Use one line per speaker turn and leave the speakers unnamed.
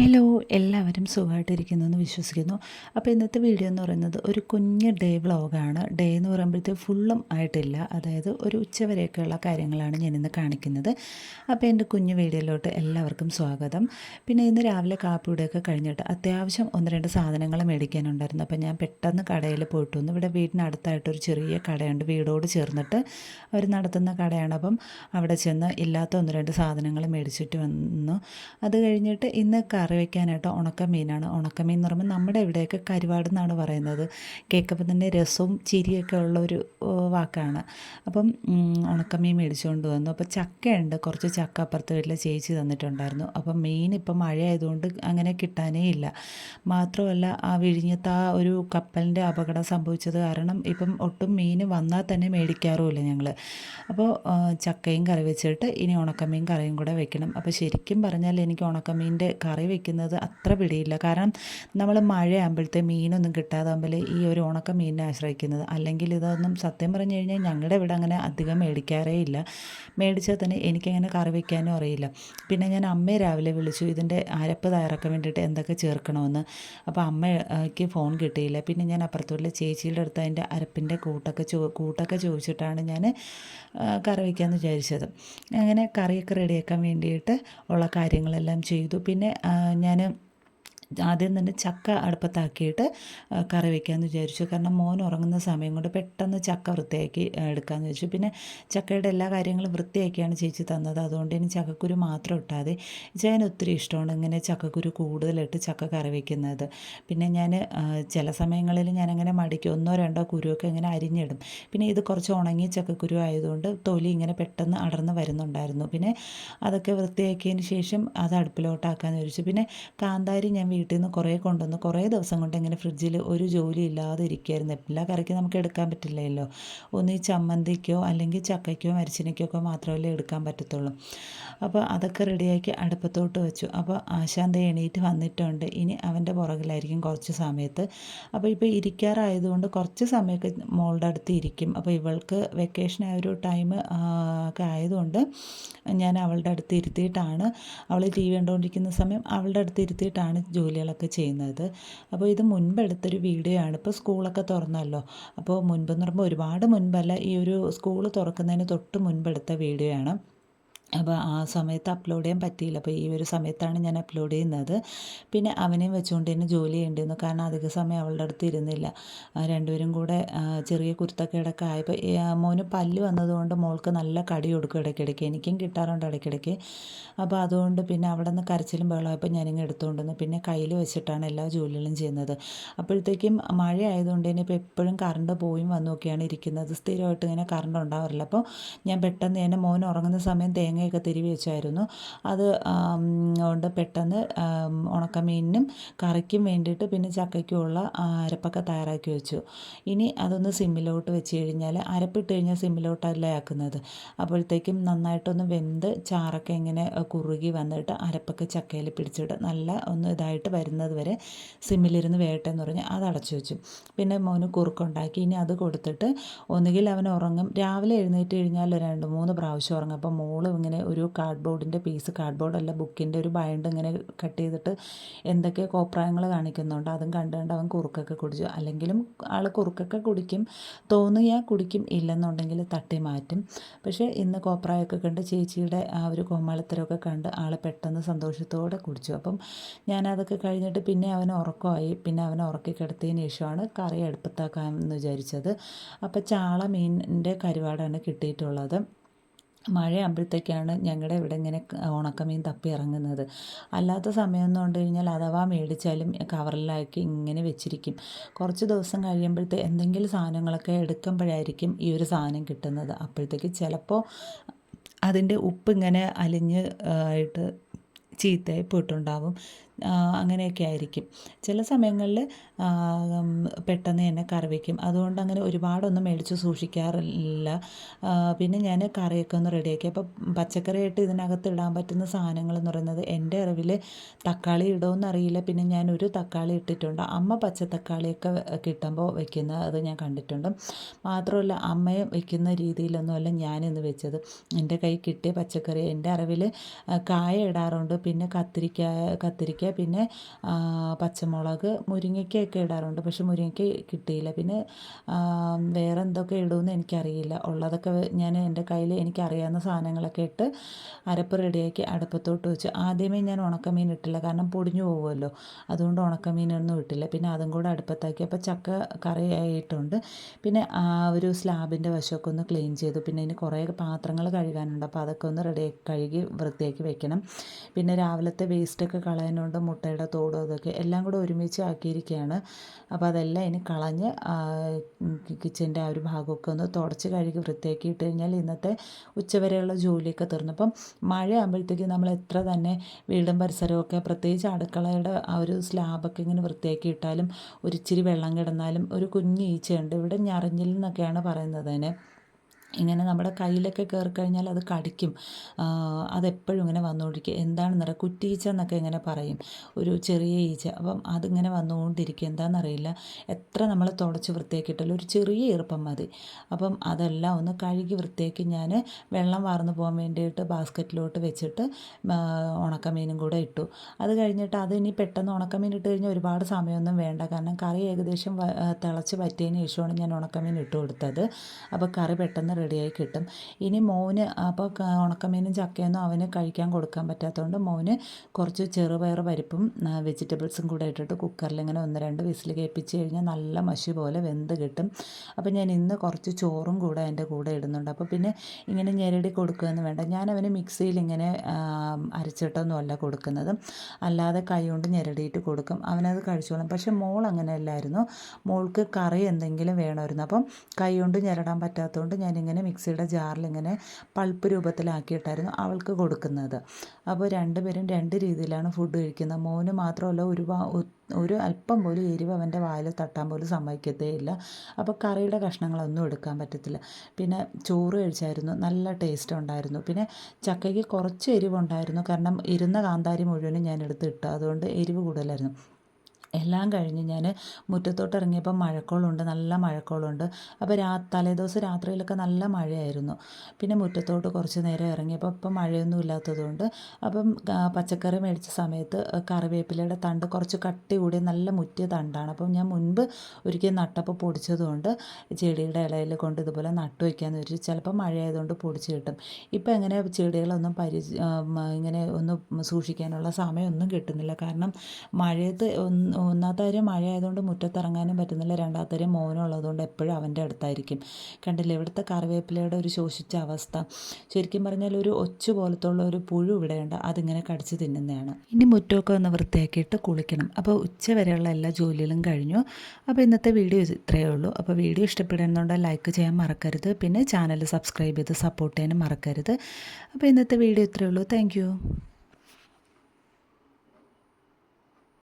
Hello എല്ലാവരും സുഖമായിട്ടിരിക്കുന്നു എന്ന് വിശ്വസിക്കുന്നു. അപ്പോൾ ഇന്നത്തെ വീഡിയോ എന്ന് പറയുന്നത് ഒരു കുഞ്ഞ് ഡേ വ്ളോഗാണ് ഡേ എന്ന് പറയുമ്പോഴത്തേക്ക് ഫുള്ളും ആയിട്ടില്ല. അതായത് ഒരു ഉച്ചവരെയൊക്കെയുള്ള കാര്യങ്ങളാണ് ഞാനിന്ന് കാണിക്കുന്നത്. അപ്പോൾ എന്റെ കുഞ്ഞു വീഡിയോയിലോട്ട് എല്ലാവർക്കും സ്വാഗതം. പിന്നെ ഇന്ന് രാവിലെ കാപ്പിയുടെയൊക്കെ കഴിഞ്ഞിട്ട് അത്യാവശ്യം ഒന്ന് രണ്ട് സാധനങ്ങൾ മേടിക്കാനുണ്ടായിരുന്നു. അപ്പോൾ ഞാൻ പെട്ടെന്ന് കടയിൽ പോയിട്ട് വന്നു. ഇവിടെ വീടിനടുത്തായിട്ടൊരു ചെറിയ കടയുണ്ട്. വീടോട് ചേർന്നിട്ട് അവർ നടത്തുന്ന കടയാണ്. അപ്പം അവിടെ ചെന്ന് ഇല്ലാത്ത ഒന്ന് രണ്ട് സാധനങ്ങൾ മേടിച്ചിട്ട് വന്നു. അത് കഴിഞ്ഞിട്ട് ഇന്ന് കറി വയ്ക്കാനായിട്ട് ഉണക്കമീനാണ് ഉണക്കമീൻ എന്ന് പറയുമ്പോൾ നമ്മുടെ ഇവിടെയൊക്കെ കരുവാട് എന്നാണ് പറയുന്നത്. കേൾക്കുമ്പോൾ തന്നെ രസവും ചിരിയൊക്കെ ഉള്ള ഒരു വാക്കാണ്. അപ്പം ഉണക്കമീൻ മേടിച്ചുകൊണ്ട് വന്നു. അപ്പോൾ ചക്കയുണ്ട്. കുറച്ച് ചക്ക അപ്പുറത്ത് വീട്ടിൽ ചേച്ചി തന്നിട്ടുണ്ടായിരുന്നു. അപ്പം മീൻ ഇപ്പം മഴയായതുകൊണ്ട് അങ്ങനെ കിട്ടാനേ ഇല്ല. മാത്രമല്ല ആ വിഴിഞ്ഞത്ത് ആ ഒരു കപ്പലിന്റെ അപകടം സംഭവിച്ചത് കാരണം ഇപ്പം ഒട്ടും മീൻ വന്നാൽ തന്നെ മേടിക്കാറുമില്ല ഞങ്ങൾ അപ്പോൾ ചക്കയും കറി വെച്ചിട്ട് ഇനി ഉണക്കമീൻ കറിയും കൂടെ വെക്കണം. അപ്പോൾ ശരിക്കും പറഞ്ഞാൽ എനിക്ക് ഉണക്കമീന്റെ കറി വെക്കുന്നത് അത്ര പിടിയില്ല. കാരണം നമ്മൾ മഴയാകുമ്പോഴത്തെ മീനൊന്നും കിട്ടാതാകുമ്പോൾ ഈ ഒരു ഉണക്ക മീനിനെ ആശ്രയിക്കുന്നത്. അല്ലെങ്കിൽ ഇതൊന്നും സത്യം പറഞ്ഞു കഴിഞ്ഞാൽ ഞങ്ങളുടെ ഇവിടെ അങ്ങനെ അധികം മേടിക്കാറേ ഇല്ല. മേടിച്ചാൽ തന്നെ എനിക്കങ്ങനെ കറി വയ്ക്കാനും അറിയില്ല. പിന്നെ ഞാൻ അമ്മയെ രാവിലെ വിളിച്ചു ഇതിന്റെ അരപ്പ് തയ്യാറാക്കാൻ വേണ്ടിയിട്ട് എന്തൊക്കെ ചേർക്കണമെന്ന്? അപ്പോൾ അമ്മയ്ക്ക് ഫോൺ കിട്ടിയില്ല. പിന്നെ ഞാൻ അപ്പുറത്തുള്ള ചേച്ചിയുടെ അടുത്ത് അതിന്റെ അരപ്പിന്റെ കൂട്ടൊക്കെ ചോ കൂട്ടൊക്കെ ചോദിച്ചിട്ടാണ് ഞാൻ കറി വയ്ക്കാമെന്ന് വിചാരിച്ചത്. അങ്ങനെ കറിയൊക്കെ റെഡിയാക്കാൻ വേണ്ടിയിട്ട് ഉള്ള കാര്യങ്ങളെല്ലാം ചെയ്തു. പിന്നെ ഞാൻ ആദ്യം തന്നെ ചക്ക അടുപ്പത്താക്കിയിട്ട് കറി വയ്ക്കാമെന്ന് വിചാരിച്ചു. കാരണം മോൻ ഉറങ്ങുന്ന സമയം കൊണ്ട് പെട്ടെന്ന് ചക്ക വൃത്തിയാക്കി എടുക്കാമെന്ന് വെച്ചു പിന്നെ ചക്കയുടെ എല്ലാ കാര്യങ്ങളും വൃത്തിയാക്കിയാണ് ചേച്ചി തന്നത്. അതുകൊണ്ട് ഇനി ചക്കക്കുരു മാത്രം ഇട്ടാതെ ചേന് ഒത്തിരി ഇഷ്ടമാണ് ഇങ്ങനെ ചക്കക്കുരു കൂടുതലിട്ട് ചക്ക കറി വയ്ക്കുന്നത് പിന്നെ ഞാൻ ചില സമയങ്ങളിൽ ഞാനങ്ങനെ മടിക്കും. ഒന്നോ രണ്ടോ കുരുവൊക്കെ ഇങ്ങനെ അരിഞ്ഞിടും. പിന്നെ ഇത് കുറച്ച് ഉണങ്ങിയ ചക്കക്കുരു ആയതുകൊണ്ട് തൊലി ഇങ്ങനെ പെട്ടെന്ന് അടർന്ന് വരുന്നുണ്ടായിരുന്നു. പിന്നെ അതൊക്കെ വൃത്തിയാക്കിയതിന് ശേഷം അത് അടുപ്പിലോട്ടാക്കാമെന്ന് വിചാരിച്ചു. പിന്നെ കാന്താരി ഞാൻ വീട്ടിൽ നിന്ന് കുറേ കൊണ്ടുവന്ന് കുറേ ദിവസം കൊണ്ട് ഇങ്ങനെ ഫ്രിഡ്ജിൽ ഒരു ജോലി ഇല്ലാതെ ഇരിക്കുമായിരുന്നു എല്ലാ കറിക്കും നമുക്ക് എടുക്കാൻ പറ്റില്ലല്ലോ. ഒന്ന് ഈ ചമ്മന്തിക്കോ അല്ലെങ്കിൽ ചക്കയ്ക്കോ മരിച്ചിനിക്കോ മാത്രമല്ലേ എടുക്കാൻ പറ്റത്തുള്ളൂ. അപ്പോൾ അതൊക്കെ റെഡിയാക്കി അടുപ്പത്തോട്ട് വെച്ചു. അപ്പോൾ ആശാന്ത എണീറ്റ് വന്നിട്ടുണ്ട്. ഇനി അവന്റെ പുറകിലായിരിക്കും കുറച്ച് സമയത്ത്. അപ്പോൾ ഇപ്പോൾ ഇരിക്കാറായതുകൊണ്ട് കുറച്ച് സമയമൊക്കെ മോളുടെ അടുത്ത് ഇരിക്കും. അപ്പോൾ ഇവൾക്ക് വെക്കേഷൻ ആയ ഒരു ടൈം ഒക്കെ ആയതുകൊണ്ട് ഞാൻ അവളുടെ അടുത്ത് ഇരുത്തിയിട്ടാണ്. അവൾ ടി വി കണ്ടുകൊണ്ടിരിക്കുന്ന സമയം അവളുടെ അടുത്ത് ഇരുത്തിയിട്ടാണ് ജോലികളൊക്കെ ചെയ്യുന്നത്. അപ്പോൾ ഇത് മുൻപെടുത്തൊരു വീഡിയോ ആണ് ഇപ്പോൾ സ്കൂളൊക്കെ തുറന്നല്ലോ. അപ്പോൾ മുൻപെന്ന് പറയുമ്പോൾ ഒരുപാട് മുൻപല്ല ഈ ഒരു സ്കൂൾ തുറക്കുന്നതിന് തൊട്ട് മുൻപെടുത്ത വീഡിയോ ആണ് അപ്പോൾ ആ സമയത്ത് അപ്ലോഡ് ചെയ്യാൻ പറ്റിയില്ല. അപ്പോൾ ഈ ഒരു സമയത്താണ് ഞാൻ അപ്ലോഡ് ചെയ്യുന്നത്. പിന്നെ അവനെയും വെച്ചുകൊണ്ട് തന്നെ ജോലി ചെയ്യേണ്ടിയിരുന്നു കാരണം അധിക സമയം അവളുടെ അടുത്ത് ഇരുന്നില്ല. രണ്ടുപേരും കൂടെ ചെറിയ കുരുത്തക്കേടൊക്കെ ആയപ്പോൾ മോന് പല്ല് വന്നതുകൊണ്ട് മോൾക്ക് നല്ല കടി കൊടുക്കും ഇടയ്ക്കിടയ്ക്ക്. എനിക്കും കിട്ടാറുണ്ട് ഇടയ്ക്കിടയ്ക്ക്. അപ്പോൾ അതുകൊണ്ട് പിന്നെ അവിടെ നിന്ന് കരച്ചിലും വെള്ളമായപ്പോൾ ഞാനിങ്ങ് എടുത്തുകൊണ്ടുവന്ന് പിന്നെ കയ്യിൽ വെച്ചിട്ടാണ് എല്ലാ ജോലികളും ചെയ്യുന്നത്. അപ്പോഴത്തേക്കും മഴ ആയതുകൊണ്ട് തന്നെ ഇപ്പോൾ എപ്പോഴും കറണ്ട് പോയും വന്നുമൊക്കെയാണ് ഇരിക്കുന്നത്. സ്ഥിരമായിട്ട് ഇങ്ങനെ കറണ്ട് ഉണ്ടാവാറില്ല. അപ്പോൾ ഞാൻ പെട്ടെന്ന് തന്നെ മോൻ ഉറങ്ങുന്ന സമയം തേങ്ങയൊക്കെ തിരുവി വെച്ചായിരുന്നു. അത് കൊണ്ട് പെട്ടെന്ന് ഉണക്കമീനിനും കറിക്കും വേണ്ടിയിട്ട് പിന്നെ ചക്കയ്ക്കുമുള്ള അരപ്പൊക്കെ തയ്യാറാക്കി വെച്ചു. ഇനി അതൊന്ന് സിമ്മിലോട്ട് വെച്ച് കഴിഞ്ഞാൽ അരപ്പിട്ട് കഴിഞ്ഞാൽ സിമ്മിലോട്ടല്ല ആക്കുന്നത്. അപ്പോഴത്തേക്കും നന്നായിട്ടൊന്ന് വെന്ത് ചാറൊക്കെ ഇങ്ങനെ കുറുകി വന്നിട്ട് അരപ്പൊക്കെ ചക്കയിൽ പിടിച്ചിട്ട് നല്ല ഒന്ന് ഇതായിട്ട് വരുന്നത് വരെ സിമ്മിലിരുന്ന് വേട്ടെ എന്ന് പറഞ്ഞ് അത് അടച്ചു വെച്ചു. പിന്നെ മോന് കുറുക്കുണ്ടാക്കി. ഇനി അത് കൊടുത്തിട്ട് ഒന്നുകിൽ അവൻ ഉറങ്ങും. രാവിലെ എഴുന്നേറ്റ് കഴിഞ്ഞാൽ രണ്ട് മൂന്ന് പ്രാവശ്യം ഉറങ്ങും. അപ്പോൾ മോൾ ഇങ്ങനെ ഒരു കാർഡ്ബോർഡിന്റെ പീസ് കാർഡ്ബോർഡല്ല ബുക്കിന്റെ ഒരു ബൈൻഡ് ഇങ്ങനെ കട്ട് ചെയ്തിട്ട് എന്തൊക്കെ കോപ്രായങ്ങൾ കാണിക്കുന്നുണ്ട് അതും കണ്ടുകൊണ്ട് അവൻ കുറുക്കൊക്കെ കുടിച്ചു. അല്ലെങ്കിലും ആൾ കുറുക്കൊക്കെ കുടിക്കും തോന്നിയാൽ കുടിക്കും ഇല്ലെന്നുണ്ടെങ്കിൽ തട്ടി മാറ്റും. പക്ഷേ ഇന്ന് കോപ്രായൊക്കെ കണ്ട് ചേച്ചിയുടെ ആ ഒരു കോമാളിത്തരമൊക്കെ കണ്ട് ആൾ പെട്ടെന്ന് സന്തോഷത്തോടെ കുടിച്ചു. അപ്പം ഞാനതൊക്കെ കഴിഞ്ഞിട്ട് പിന്നെ അവൻ ഉറക്കമായി. പിന്നെ അവൻ ഉറക്കി കിടത്തിയതിന് ശേഷമാണ് കറി അടുപ്പത്താക്കാമെന്ന് വിചാരിച്ചത്. അപ്പോൾ ചാള മീനിന്റെ കരുവാടാണ് കിട്ടിയിട്ടുള്ളത്. മഴയാകുമ്പോഴത്തേക്കാണ് ഞങ്ങളുടെ ഇവിടെ ഇങ്ങനെ ഉണക്കമീൻ തപ്പി ഇറങ്ങുന്നത്. അല്ലാത്ത സമയം എന്ന് കൊണ്ട് കഴിഞ്ഞാൽ അഥവാ മേടിച്ചാലും കവറിലാക്കി ഇങ്ങനെ വെച്ചിരിക്കും. കുറച്ച് ദിവസം കഴിയുമ്പോഴത്തെ എന്തെങ്കിലും സാധനങ്ങളൊക്കെ എടുക്കുമ്പോഴായിരിക്കും ഈ ഒരു സാധനം കിട്ടുന്നത്. അപ്പോഴത്തേക്ക് ചിലപ്പോൾ അതിന്റെ ഉപ്പ് ഇങ്ങനെ അലിഞ്ഞ് ആയിട്ട് ചീത്തയായി പോയിട്ടുണ്ടാവും. അങ്ങനെയൊക്കെ ആയിരിക്കും. ചില സമയങ്ങളിൽ പെട്ടെന്ന് തന്നെ കറി വയ്ക്കും അതുകൊണ്ട് അങ്ങനെ ഒരുപാടൊന്നും മേടിച്ച് സൂക്ഷിക്കാറില്ല. പിന്നെ ഞാൻ കറിയൊക്കെ ഒന്ന് റെഡിയാക്കി. അപ്പോൾ പച്ചക്കറിയായിട്ട് ഇതിനകത്ത് ഇടാൻ പറ്റുന്ന സാധനങ്ങൾ എന്ന് പറയുന്നത് എന്റെ അറിവിൽ തക്കാളി ഇടുമെന്ന് അറിയില്ല. പിന്നെ ഞാൻ ഒരു തക്കാളി ഇട്ടിട്ടുണ്ട്. അമ്മ പച്ച തക്കാളിയൊക്കെ കിട്ടുമ്പോൾ വെക്കുന്ന അത് ഞാൻ കണ്ടിട്ടുണ്ട്. മാത്രമല്ല അമ്മയെ വെക്കുന്ന രീതിയിലൊന്നുമല്ല ഞാനിന്ന് വെച്ചത്. എന്റെ കൈ കിട്ടിയ പച്ചക്കറി എന്റെ അറിവിൽ കായ ഇടാറുണ്ട്. പിന്നെ കത്തിരിക്ക കത്തിരിക്ക വെണ്ടയ്ക്ക പിന്നെ പച്ചമുളക് പച്ചമുളക് മുരിങ്ങയ്ക്കയൊക്കെ ഇടാറുണ്ട്. പക്ഷെ മുരിങ്ങയ്ക്ക കിട്ടിയില്ല. പിന്നെ വേറെ എന്തൊക്കെ ഇടുമെന്ന് എനിക്കറിയില്ല. ഉള്ളതൊക്കെ ഞാൻ എന്റെ കയ്യിൽ എനിക്കറിയാവുന്ന സാധനങ്ങളൊക്കെ ഇട്ട് അരപ്പ് റെഡിയാക്കി അടുപ്പത്തോട്ട് വെച്ച്. ആദ്യമേ ഞാൻ ഉണക്കമീൻ ഇട്ടില്ല. കാരണം പൊടിഞ്ഞു പോകുമല്ലോ അതുകൊണ്ട് ഉണക്കമീനൊന്നും ഇട്ടില്ല. പിന്നെ അതും കൂടെ അടുപ്പത്താക്കി. അപ്പോൾ ചക്ക കറിയായിട്ടുണ്ട് പിന്നെ ആ ഒരു സ്ലാബിന്റെ വശമൊക്കെ ഒന്ന് ക്ലീൻ ചെയ്തു. പിന്നെ ഇനി കുറേ പാത്രങ്ങൾ കഴുകാനുണ്ട്. അപ്പോൾ അതൊക്കെ ഒന്ന് റെഡി കഴുകി വൃത്തിയാക്കി വെക്കണം. പിന്നെ രാവിലത്തെ വേസ്റ്റൊക്കെ കളയാനുണ്ട്. മുട്ടയുടെ തോടും അതൊക്കെ എല്ലാം കൂടെ ഒരുമിച്ച് ആക്കിയിരിക്കുകയാണ്. അപ്പോൾ അതെല്ലാം ഇനി കളഞ്ഞ് കിച്ചന്റെ ആ ഒരു ഭാഗമൊക്കെ ഒന്ന് തുടച്ച് കഴുകി വൃത്തിയാക്കിയിട്ട് കഴിഞ്ഞാൽ ഇന്നത്തെ ഉച്ചവരെയുള്ള ജോലിയൊക്കെ തീർന്നു. അപ്പം മഴ ആകുമ്പോഴത്തേക്കും നമ്മൾ എത്ര തന്നെ വീടും പരിസരമൊക്കെ പ്രത്യേകിച്ച് അടുക്കളയുടെ ആ ഒരു സ്ലാബൊക്കെ ഇങ്ങനെ വൃത്തിയാക്കി ഇട്ടാലും ഒരിച്ചിരി വെള്ളം കിടന്നാലും ഒരു കുഞ്ഞ് ഈച്ചയുണ്ട്. ഇവിടെ ഞറിഞ്ഞിൽ എന്നൊക്കെയാണ് പറയുന്നത് അതിനെ. ഇങ്ങനെ നമ്മുടെ കയ്യിലൊക്കെ കയറി കഴിഞ്ഞാൽ അത് കടിക്കും. അതെപ്പോഴും ഇങ്ങനെ വന്നുകൊണ്ടിരിക്കുക എന്താണെന്നറിയാം കുറ്റീച്ച എന്നൊക്കെ ഇങ്ങനെ പറയും. ഒരു ചെറിയ ഈച്ച. അപ്പം അതിങ്ങനെ വന്നുകൊണ്ടിരിക്കും. എന്താണെന്നറിയില്ല. എത്ര നമ്മൾ തുടച്ച് വൃത്തിയാക്കിയിട്ടാലും ഒരു ചെറിയ ഈർപ്പം മതി. അപ്പം അതെല്ലാം ഒന്ന് കഴുകി വൃത്തിയാക്കി ഞാൻ വെള്ളം വാർന്നു പോകാൻ വേണ്ടിയിട്ട് ബാസ്ക്കറ്റിലോട്ട് വെച്ചിട്ട് ഉണക്കമീനും കൂടെ ഇട്ടു. അത് കഴിഞ്ഞിട്ട് അത് ഇനി പെട്ടെന്ന് ഉണക്കമീൻ ഇട്ട് കഴിഞ്ഞാൽ ഒരുപാട് സമയമൊന്നും വേണ്ട. കാരണം കറി ഏകദേശം തിളച്ച് പറ്റിയതിന് ശേഷമാണ് ഞാൻ ഉണക്കമീൻ ഇട്ട് കൊടുത്തത്. അപ്പോൾ കറി പെട്ടെന്ന് റെഡിയായി കിട്ടും. ഇനി മോന് അപ്പോൾ ഉണക്കമീനും ചക്കയൊന്നും അവന് കഴിക്കാൻ കൊടുക്കാൻ പറ്റാത്തതുകൊണ്ട് മോന് കുറച്ച് ചെറുപയർ പരിപ്പും വെജിറ്റബിൾസും കൂടെ ഇട്ടിട്ട് കുക്കറിൽ ഇങ്ങനെ ഒന്ന് രണ്ട് വിസിൽ കേൾപ്പിച്ച് കഴിഞ്ഞാൽ നല്ല മഷി പോലെ വെന്ത് കിട്ടും. അപ്പോൾ ഞാൻ ഇന്ന് കുറച്ച് ചോറും കൂടെ അതിന്റെ കൂടെ ഇടുന്നുണ്ട്. അപ്പോൾ പിന്നെ ഇങ്ങനെ ഞെരടി കൊടുക്കുകയെന്ന് വേണ്ട. ഞാൻ അവന് മിക്സിയിൽ ഇങ്ങനെ അരച്ചിട്ടൊന്നുമല്ല കൊടുക്കുന്നത്. അല്ലാതെ കൈ കൊണ്ട് ഞെരടിയിട്ട് കൊടുക്കും. അവനത് കഴിച്ചോളും. പക്ഷെ മോൾ അങ്ങനെയല്ലായിരുന്നു. മോൾക്ക് കറി എന്തെങ്കിലും വേണമായിരുന്നു. അപ്പം കൈ കൊണ്ട് ഞെരടാൻ പറ്റാത്തതുകൊണ്ട് ഞാനിങ്ങനെ മിക്സിയുടെ ജാറിൽ ഇങ്ങനെ പൾപ്പ് രൂപത്തിലാക്കിയിട്ടായിരുന്നു അവൾക്ക് കൊടുക്കുന്നത്. അപ്പോൾ രണ്ടുപേരും രണ്ട് രീതിയിലാണ് ഫുഡ് കഴിക്കുന്നത്. മോന് മാത്രമല്ല ഒരുപാട് ഒരു അല്പം പോലും എരിവ് അവന്റെ വായിൽ തട്ടാൻ പോലും സമ്മതിക്കത്തേ ഇല്ല അപ്പോൾ കറിയുടെ കഷ്ണങ്ങളൊന്നും എടുക്കാൻ പറ്റത്തില്ല. പിന്നെ ചോറ് കഴിച്ചായിരുന്നു നല്ല ടേസ്റ്റ് ഉണ്ടായിരുന്നു. പിന്നെ ചക്കയ്ക്ക് കുറച്ച് എരിവുണ്ടായിരുന്നു. കാരണം ഇരുന്ന കാന്താരി മുഴുവനും ഞാൻ എടുത്തിട്ടു അതുകൊണ്ട് എരിവ് കൂടുതലായിരുന്നു. എല്ലാം കഴിഞ്ഞ് ഞാൻ മുറ്റത്തോട്ട് ഇറങ്ങിയപ്പോൾ മഴക്കോളുണ്ട് നല്ല മഴക്കോളുണ്ട്. അപ്പോൾ രാ തലേദിവസം രാത്രിയിലൊക്കെ നല്ല മഴയായിരുന്നു. പിന്നെ മുറ്റത്തോട്ട് കുറച്ച് നേരം ഇറങ്ങിയപ്പോൾ ഇപ്പം മഴയൊന്നും ഇല്ലാത്തതുകൊണ്ട് അപ്പം പച്ചക്കറി മേടിച്ച സമയത്ത് കറിവേപ്പിലയുടെ തണ്ട് കുറച്ച് കട്ടി കൂടി നല്ല മുറ്റിയ തണ്ടാണ്. അപ്പം ഞാൻ മുൻപ് ഒരിക്കൽ നട്ടപ്പോൾ പൊടിച്ചതുകൊണ്ട് ചെടിയുടെ ഇലയിൽ കൊണ്ട് ഇതുപോലെ നട്ടു വയ്ക്കാമെന്ന് വെച്ചാൽ ചിലപ്പോൾ മഴയായതുകൊണ്ട് പൊടിച്ച് കിട്ടും. ഇപ്പം എങ്ങനെ ചെടികളൊന്നും പരി ഇങ്ങനെ ഒന്ന് സൂക്ഷിക്കാനുള്ള സമയമൊന്നും കിട്ടുന്നില്ല. കാരണം മഴയത്ത് ഒന്ന് ഒന്നാമത്തെ കാര്യം മഴ ആയതുകൊണ്ട് മുറ്റത്തിറങ്ങാനും പറ്റുന്നില്ല. രണ്ടാമത്തെ കാര്യം മോനുള്ളതുകൊണ്ട് എപ്പോഴും അവന്റെ അടുത്തായിരിക്കും. കണ്ടില്ലേ ഇവിടുത്തെ കറിവേപ്പിലയുടെ ഒരു ശോഷിച്ച അവസ്ഥ. ശരിക്കും പറഞ്ഞാൽ ഒരു ഒച്ചു പോലത്തുള്ള ഒരു പുഴു ഇവിടെയുണ്ട്. അതിങ്ങനെ കടിച്ച് തിന്നുന്നതാണ്. ഇനി മുറ്റമൊക്കെ ഒന്ന് വൃത്തിയാക്കിയിട്ട് കുളിക്കണം. അപ്പോൾ ഉച്ച വരെയുള്ള എല്ലാ ജോലികളും കഴിഞ്ഞു. അപ്പോൾ ഇന്നത്തെ വീഡിയോ ഇത്രയേ ഉള്ളൂ. അപ്പോൾ വീഡിയോ ഇഷ്ടപ്പെടുന്നുണ്ടെങ്കിൽ ലൈക്ക് ചെയ്യാൻ മറക്കരുത്. പിന്നെ ചാനൽ സബ്സ്ക്രൈബ് ചെയ്ത് സപ്പോർട്ട് ചെയ്യാനും മറക്കരുത്. അപ്പോൾ ഇന്നത്തെ വീഡിയോ ഇത്രയേ ഉള്ളൂ. താങ്ക്